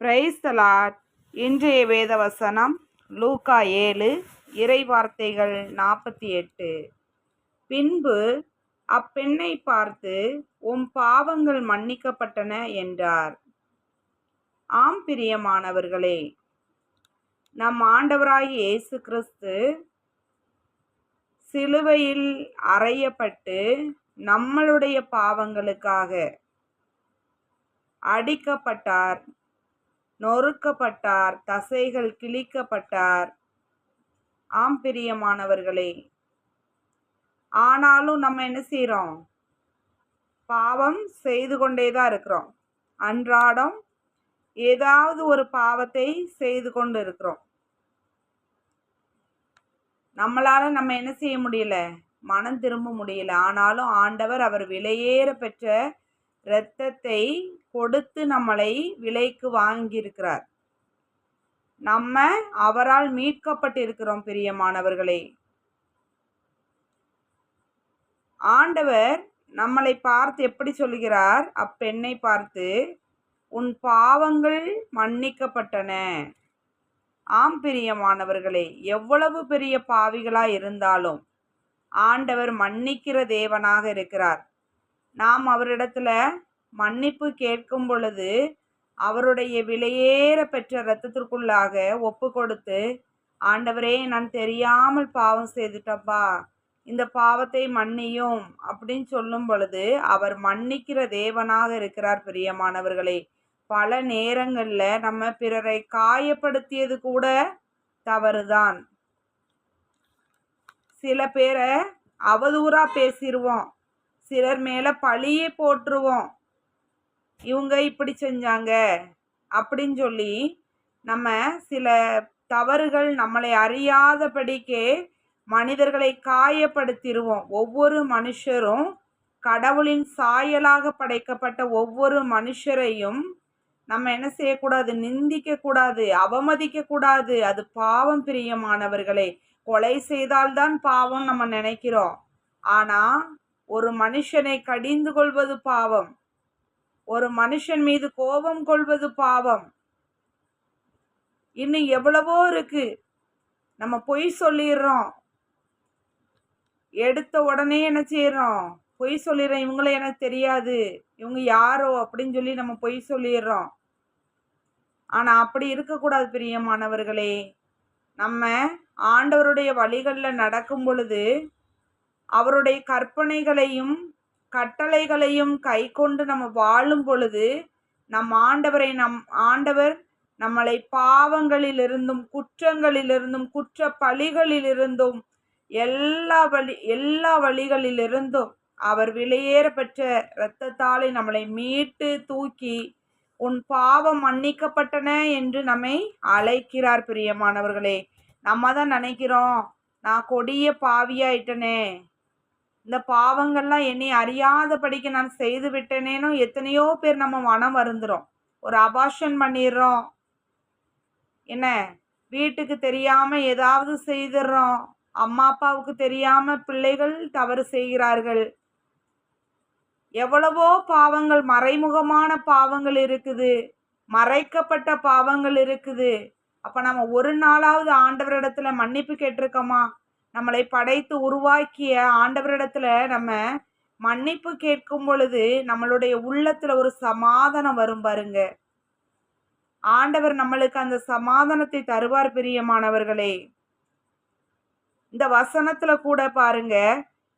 Praise the Lord இன்றைய வேத வசனம் லூக்கா ஏழு இறை வார்த்தைகள் நாற்பத்தி எட்டு. பின்பு அப்பெண்ணை பார்த்து உம் பாவங்கள் மன்னிக்கப்பட்டன என்றார். ஆம் பிரியமானவர்களே நம் ஆண்டவராகிய இயேசு கிறிஸ்து சிலுவையில் அறையப்பட்டு நம்மளுடைய பாவங்களுக்காக அடிக்கப்பட்டார். நொறுக்கப்பட்டார் தசைகள் கிழிக்கப்பட்டார். ஆம் பிரியமானவர்களே. ஆனாலும் நம்ம என்ன செய்கிறோம் பாவம் செய்து கொண்டே தான் இருக்கிறோம். அன்றாடம் ஏதாவது ஒரு பாவத்தை செய்து கொண்டு இருக்கிறோம். நம்மளால நம்ம என்ன செய்ய முடியல? மனம் திரும்ப முடியல. ஆனாலும் ஆண்டவர் அவர் விலையேற பெற்ற இரத்தத்தை கொடுத்து நம்மளை விலைக்கு வாங்கியிருக்கிறார். நம்ம அவரால் மீட்கப்பட்டிருக்கிறோம் பிரியமானவர்களே. ஆண்டவர் நம்மளை பார்த்து எப்படி சொல்கிறார்? அப்பெண்ணை பார்த்து உன் பாவங்கள் மன்னிக்கப்பட்டன. ஆம் பிரியமானவர்களே எவ்வளவு பெரிய பாவிகளாய் இருந்தாலும் ஆண்டவர் மன்னிக்கிற தேவனாக இருக்கிறார். நாம் அவரிடத்துல மன்னிப்பு கேட்கும் பொழுது அவருடைய விலையேற பெற்ற இரத்தத்திற்குள்ளாக ஒப்பு கொடுத்து ஆண்டவரே நான் தெரியாமல் பாவம் செய்துட்டப்பா. இந்த பாவத்தை மன்னியும். அப்படின்னு சொல்லும் பொழுது அவர் மன்னிக்கிற தேவனாக இருக்கிறார் பிரியமானவர்களே. பல நேரங்களில் நம்ம பிறரை காயப்படுத்தியது கூட தவறுதான். சில பேரை அவதூறாக பேசிடுவோம் சிலர் மேலே பழியே போட்டுருவோம் இவங்க இப்படி செஞ்சாங்க. அப்படின்னு சொல்லி நம்ம சில தவறுகள் நம்மளை அறியாதபடிக்கே மனிதர்களை காயப்படுத்திடுவோம் ஒவ்வொரு மனுஷரும் கடவுளின் சாயலாக படைக்கப்பட்ட ஒவ்வொரு மனுஷரையும் நம்ம என்ன செய்யக்கூடாது? நிந்திக்கக்கூடாது அவமதிக்கக்கூடாது. அது பாவம் பிரியமானவர்களே. கொலை செய்தால்தான் பாவம் நம்ம நினைக்கிறோம். ஆனால் ஒரு மனுஷனை கடிந்து கொள்வது பாவம். ஒரு மனுஷன் மீது கோபம் கொள்வது பாவம். இன்னும் எவ்வளவோ இருக்கு. நம்ம பொய் சொல்லிடுறோம். எடுத்த உடனே என்ன செய்யறோம் பொய் சொல்லிடுறோம் இவங்கள எனக்கு தெரியாது. இவங்க யாரோ அப்படின்னு சொல்லி நம்ம பொய் சொல்லிடுறோம். ஆனால் அப்படி இருக்கக்கூடாது பிரியமானவர்களே. நம்ம ஆண்டவருடைய வழிகளில் நடக்கும் பொழுது அவருடைய கற்பனைகளையும் கட்டளைகளையும் கை கொண்டு நம்ம வாழும் பொழுது நம் ஆண்டவரை நம் ஆண்டவர் நம்மளை பாவங்களிலிருந்தும் குற்றங்களிலிருந்தும் குற்ற பழிகளிலிருந்தும் எல்லா வழி எல்லா வழிகளிலிருந்தும் அவர் விலையேற பெற்ற இரத்தத்தாலே நம்மளை மீட்டு தூக்கி உன் பாவம் மன்னிக்கப்பட்டன என்று நம்மை அழைக்கிறார் பிரியமானவர்களே. நம்ம தான் நினைக்கிறோம் நான் கொடிய பாவியாயிட்டனே. இந்த பாவங்கள்லாம் என்னை அறியாதபடிக்கு நான் செய்து விட்டேனேனோ எத்தனையோ பேர் நம்ம மனம் வருந்துறோம். ஒரு அபாஷன் பண்ணிடுறோம் என்ன? வீட்டுக்கு தெரியாமல் ஏதாவது செய்துடுறோம் அம்மா அப்பாவுக்கு தெரியாமல் பிள்ளைகள் தவறு செய்கிறார்கள். எவ்வளவோ பாவங்கள் மறைமுகமான பாவங்கள் இருக்குது. மறைக்கப்பட்ட பாவங்கள் இருக்குது. அப்போ நம்ம ஒரு நாளாவது ஆண்டவரிடத்துல மன்னிப்பு கேட்டிருக்கோமா? நம்மளை படைத்து உருவாக்கிய ஆண்டவரிடத்துல நம்ம மன்னிப்பு கேட்கும் பொழுது நம்மளுடைய உள்ளத்துல ஒரு சமாதானம் வரும் பாருங்க. ஆண்டவர் நம்மளுக்கு அந்த சமாதானத்தை தருவார் பிரியமானவர்களே. இந்த வசனத்துல கூட பாருங்க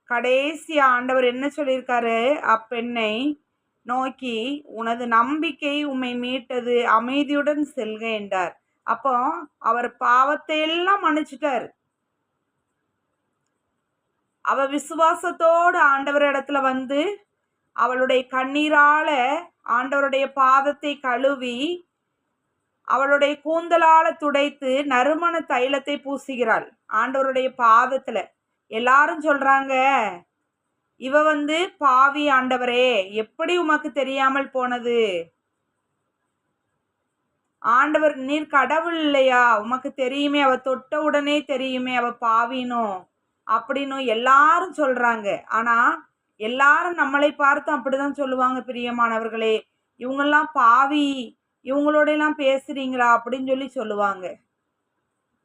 கடைசி ஆண்டவர் என்ன சொல்லியிருக்காரு? அப்பெண்ணை நோக்கி உனது நம்பிக்கை உம்மை மீட்டது அமைதியுடன் செல்க என்றார். அப்போ அவர் பாவத்தை எல்லாம் மன்னிச்சிட்டார். அவ விசுவாசத்தோடு ஆண்டவர் இடத்துல வந்து அவளுடைய கண்ணீரால ஆண்டவருடைய பாதத்தை கழுவி அவளுடைய கூந்தலால துடைத்து நறுமண தைலத்தை பூசுகிறாள் ஆண்டவருடைய பாதத்துல. எல்லாரும் சொல்றாங்க இவ வந்து பாவி ஆண்டவரே எப்படி உமக்கு தெரியாமல் போனது? ஆண்டவர் நீர் கடவுள் இல்லையா? உமக்கு தெரியுமே அவ தொட்ட உடனே தெரியுமே அவ பாவினும் அப்படின்னும் எல்லாரும் சொல்றாங்க. ஆனா எல்லாரும் நம்மளை பார்த்து அப்படிதான் சொல்லுவாங்க பிரியமானவர்களே. இவங்கெல்லாம் பாவி. இவங்களோடலாம் பேசுறீங்களா அப்படின்னு சொல்லி சொல்லுவாங்க.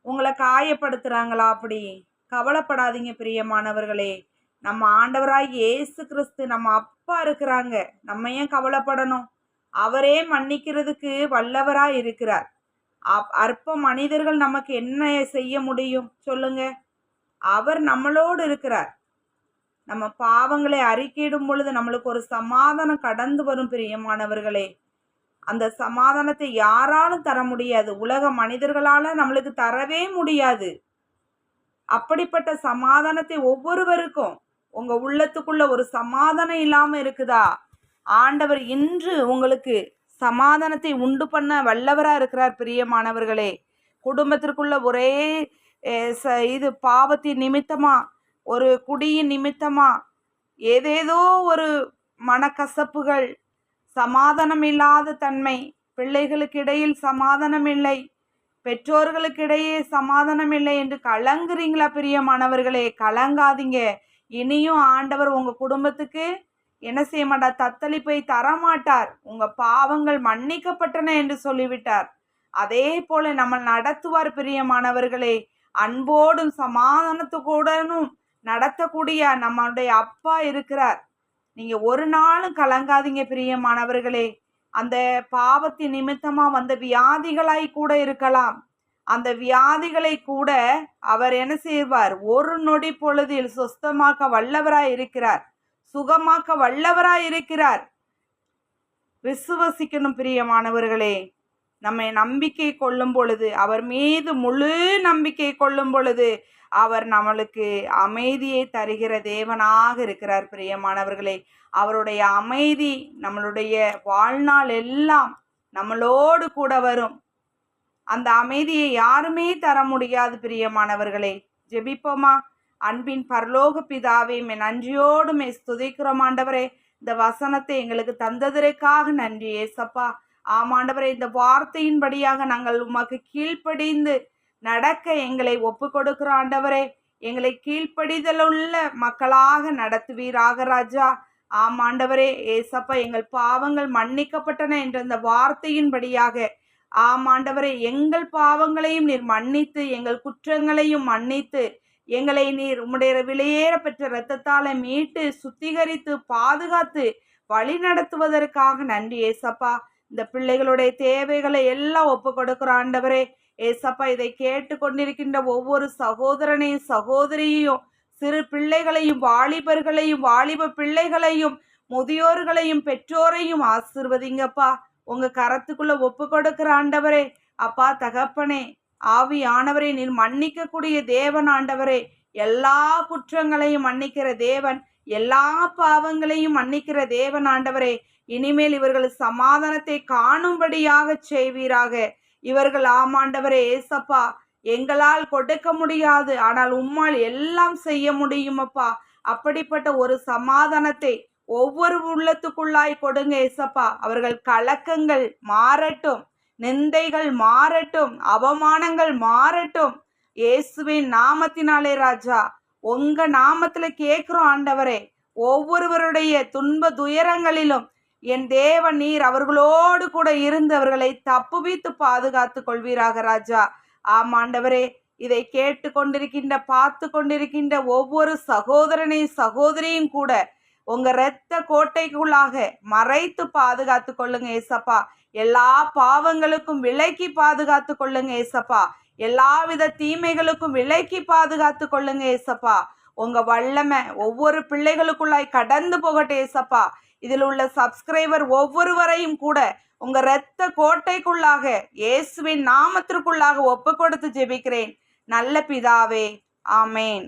உங்களை காயப்படுத்துறாங்களா அப்படி? கவலைப்படாதீங்க பிரியமானவர்களே. நம்ம ஆண்டவராய் இயேசு கிறிஸ்து நம்ம அப்பா இருக்கிறாங்க. நம்ம ஏன் கவலைப்படணும்? அவரே மன்னிக்கிறதுக்கு வல்லவராக இருக்கிறார். அப் அற்ப மனிதர்கள் நமக்கு என்ன செய்ய முடியும்? சொல்லுங்கள் அவர் நம்மளோடு இருக்கிறார். நம்ம பாவங்களை அறிக்கையிடும் பொழுது நம்மளுக்கு ஒரு சமாதானம் கடந்து வரும் பிரியமானவர்களே. அந்த சமாதானத்தை யாராலும் தர முடியாது. உலக மனிதர்களால நம்மளுக்கு தரவே முடியாது. அப்படிப்பட்ட சமாதானத்தை ஒவ்வொருவருக்கும் உங்க உள்ளத்துக்குள்ள ஒரு சமாதானம் இல்லாம இருக்குதா? ஆண்டவர் இன்று உங்களுக்கு சமாதானத்தை உண்டு பண்ண வல்லவராக இருக்கிறார் பிரியமானவர்களே. குடும்பத்திற்குள்ள ஒரே ச- இது பாவத்தின் நிமித்தமா? ஒரு குடியின் நிமித்தமா? ஏதேதோ ஒரு மனக்கசப்புகள். சமாதானம் இல்லாத தன்மை. பிள்ளைகளுக்கு இடையில் சமாதானம் இல்லை பெற்றோர்களுக்கிடையே சமாதானம் இல்லை என்று கலங்குறீங்களா பிரியமானவர்களே கலங்காதீங்க. இனியும் ஆண்டவர் உங்க குடும்பத்துக்கு என்ன செய்ய மாட்டார் தத்தளிப்பை தரமாட்டார். உங்க பாவங்கள் மன்னிக்கப்பட்டன என்று சொல்லிவிட்டார். அதே போல நம்ம நடத்துவார் பிரியமானவர்களே அன்போடும் சமாதானத்துக்கூடனும் நடத்தக்கூடிய நம்மளுடைய அப்பா இருக்கிறார். நீங்க ஒரு நாளும் கலங்காதீங்க பிரியமானவர்களே. அந்த பாவத்தின் நிமித்தமா வந்த வியாதிகளாய் கூட இருக்கலாம். அந்த வியாதிகளை கூட அவர் என்ன செய்வார்? ஒரு நொடி பொழுதில் சுஸ்தமாக்க வல்லவராய் இருக்கிறார். சுகமாக்க வல்லவராய் இருக்கிறார். விசுவசிக்கணும் பிரியமானவர்களே. நம்மை நம்பிக்கை கொள்ளும் பொழுது அவர் மீது முழு நம்பிக்கை கொள்ளும் பொழுது அவர் நம்மளுக்கு அமைதியை தருகிற தேவனாக இருக்கிறார் பிரியமானவர்களே. அவருடைய அமைதி நம்மளுடைய வாழ்நாள் எல்லாம் நம்மளோடு கூட வரும். அந்த அமைதியை யாருமே தர முடியாது பிரியமானவர்களே. ஜெபிப்போமா? அன்பின் பரலோக பிதாவே மே நன்றியோடு மே ஸ்துதிக்கிறோம் ஆண்டவரே. இந்த வசனத்தை எங்களுக்கு தந்ததற்காக நன்றி ஏசப்பா. ஆமாண்டவரை இந்த வார்த்தையின்படியாக நாங்கள் உமக்கு கீழ்ப்படிந்து நடக்க எங்களை ஒப்பு கொடுக்கிற ஆண்டவரே எங்களை கீழ்ப்படிதலுள்ள மக்களாக நடத்துவீராக ராஜா. ஆமாண்டவரே ஏசப்பா எங்கள் பாவங்கள் மன்னிக்கப்பட்டன என்ற இந்த வார்த்தையின்படியாக. ஆமாண்டவரே எங்கள் பாவங்களையும் நீர் மன்னித்து எங்கள் குற்றங்களையும் மன்னித்து எங்களை நீர் உம்முடைய விலையேற பெற்ற இரத்தத்தால மீட்டு சுத்திகரித்து பாதுகாத்து வழி நடத்துவதற்காக நன்றி ஏசப்பா. இந்த பிள்ளைகளுடைய தேவைகளை எல்லாம் ஒப்பு கொடுக்கிற ஆண்டவரே ஏசப்பா இதை கேட்டு கொண்டிருக்கின்ற ஒவ்வொரு சகோதரனையும் சகோதரியையும் சிறு பிள்ளைகளையும் வாலிபர்களையும் வாலிப பிள்ளைகளையும் முதியோர்களையும் பெற்றோரையும் ஆசிர்வதிங்கப்பா. உங்க கரத்துக்குள்ள ஒப்பு கொடுக்கிற ஆண்டவரே அப்பா தகப்பனே ஆவியானவரை நீர் மன்னிக்கக்கூடிய தேவன் ஆண்டவரே. எல்லா குற்றங்களையும் மன்னிக்கிற தேவன் எல்லா பாவங்களையும் மன்னிக்கிற தேவன் ஆண்டவரே. இனிமேல் இவர்கள் சமாதானத்தை காணும்படியாக செய்வீராக. இவர்கள் ஆமாண்டவரே ஏசப்பா எங்களால் கொடுக்க முடியாது. ஆனால் உம்மால் எல்லாம் செய்ய முடியுமப்பா. அப்படிப்பட்ட ஒரு சமாதானத்தை ஒவ்வொரு உள்ளத்துக்குள்ளாய் கொடுங்க ஏசப்பா. அவர்கள் கலக்கங்கள் மாறட்டும் நிந்தைகள் மாறட்டும் அவமானங்கள் மாறட்டும். இயேசுவின் நாமத்தினாலே ராஜா உங்க நாமத்துல கேட்கிறோம் ஆண்டவரே. ஒவ்வொருவருடைய துன்ப துயரங்களிலும் என் தேவன் நீர் அவர்களோடு கூட இருந்து அவர்களை தப்புவித்து பாதுகாத்து கொள்வீராக ராஜா. ஆமாண்டவரே இதை கேட்டு கொண்டிருக்கின்ற பார்த்து கொண்டிருக்கின்ற ஒவ்வொரு சகோதரனையும் சகோதரியும் கூட உங்க இரத்த கோட்டைக்குள்ளாக மறைத்து பாதுகாத்து கொள்ளுங்க ஏசப்பா. எல்லா பாவங்களுக்கும் விலக்கி பாதுகாத்து கொள்ளுங்க ஏசப்பா. எல்லாவித தீமைகளுக்கும் விலக்கி பாதுகாத்து கொள்ளுங்க ஏசப்பா. உங்க வல்லமை ஒவ்வொரு பிள்ளைகளுக்குள்ளாய் கடந்து போகட்டும் ஏசப்பா. இதில் உள்ள சப்ஸ்கிரைபர் ஒவ்வொருவரையும் கூட உங்க இரத்த கோட்டைக்குள்ளாக இயேசுவின் நாமத்திற்குள்ளாக ஒப்பு கொடுத்து ஜெபிக்கிறேன். நல்ல பிதாவே ஆமேன்.